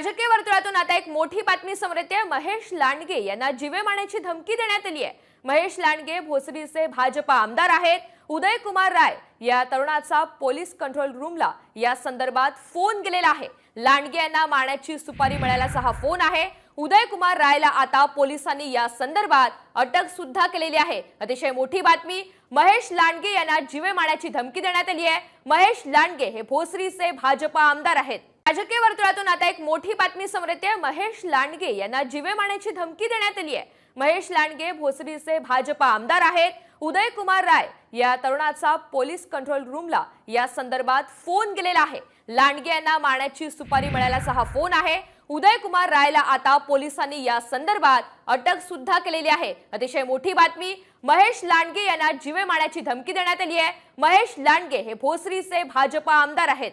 राजकीय वर्तुळातून आता एक मोठी बातमी समोर येते. महेश लांडगे यांना जीवे मारण्याची धमकी देण्यात आली आहे. महेश लांडगे भोसरीचे भाजपा आमदार आहेत. उदय कुमार राय या तरुणाचा पोलीस कंट्रोल रूमला या संदर्भात फोन गेलेला आहे. लांडगे यांना मारण्याची सुपारी मिळाल्याचा हा फोन आहे. उदय कुमार रायला आता पोलिसांनी या संदर्भात अटक सुद्धा केलेली आहे. अतिशय मोठी बातमी. महेश लांडगे यांना जीवे मारण्याची धमकी देण्यात आली आहे. महेश लांडगे हे भोसरीचे भाजपा आमदार आहेत. राजकीय वर्तुळातून आता एक मोठी बातमी समोर येते. महेश लांडगे यांना जीवे मारण्याची धमकी देण्यात आली आहे. महेश लांडगे भोसरीचे भाजपा आमदार आहेत. उदय कुमार राय या तरुणाचा पोलीस कंट्रोल रूमला या संदर्भात फोन गेलेला आहे. लांडगे यांना मारण्याची सुपारी मिळाल्याचा हा फोन आहे. उदय कुमार रायला आता पोलिसांनी या संदर्भात अटक सुद्धा केलेली आहे. अतिशय मोठी बातमी. महेश लांडगे यांना जीवे मारण्याची धमकी देण्यात आली आहे. महेश लांडगे हे भोसरीचे भाजपा आमदार आहेत.